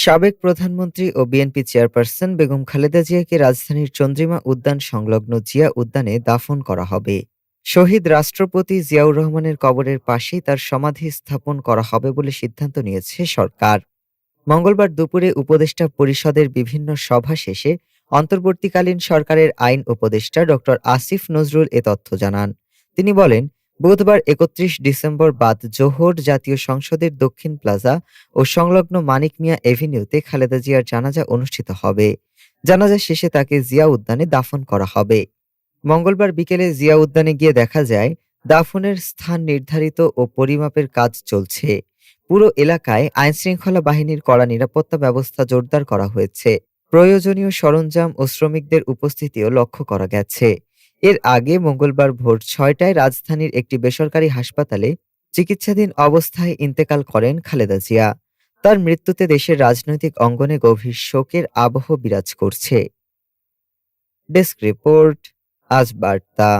সাবেক প্রধানমন্ত্রী ও বিএনপি চেয়ারপারসন বেগম খালেদা জিয়াকে রাজধানীর চন্দ্রিমা উদ্যান সংলগ্ন জিয়া উদ্যানে দাফন করা হবে। শহীদ রাষ্ট্রপতি জিয়াউর রহমানের কবরের পাশেই তার সমাধি স্থাপন করা হবে বলে সিদ্ধান্ত নিয়েছে সরকার। মঙ্গলবার দুপুরে উপদেষ্টা পরিষদের বিভিন্ন সভা শেষে অন্তর্বর্তীকালীন সরকারের আইন উপদেষ্টা ডক্টর আসিফ নজরুল এ তথ্য জানান। তিনি বলেন বুধবার একত্রিশ ডিসেম্বর বাদ জোহর জাতীয় সংসদের দক্ষিণ প্লাজা ও সংলগ্ন মানিক মিয়া এভিনিউতে খালেদা জিয়ার জানাজা অনুষ্ঠিত হবে। জানাজা শেষে তাকে জিয়া উদ্যানে দাফন করা হবে। মঙ্গলবার বিকেলে জিয়া উদ্যানে গিয়ে দেখা যায়, দাফনের স্থান নির্ধারিত ও পরিমাপের কাজ চলছে। পুরো এলাকায় আইনশৃঙ্খলা বাহিনীর কড়া নিরাপত্তা ব্যবস্থা জোরদার করা হয়েছে। প্রয়োজনীয় সরঞ্জাম ও শ্রমিকদের উপস্থিতিও লক্ষ্য করা গেছে। এর আগে মঙ্গলবার ভোর ছয়টায় রাজধানীর একটি বেসরকারি হাসপাতালে চিকিৎসাধীন অবস্থায় ইন্তেকাল করেন খালেদা জিয়া। তার মৃত্যুতে দেশের রাজনৈতিক অঙ্গনে গভীর শোকের আবহ বিরাজ করছে। ডেস্ক রিপোর্ট, আজ বার্তা।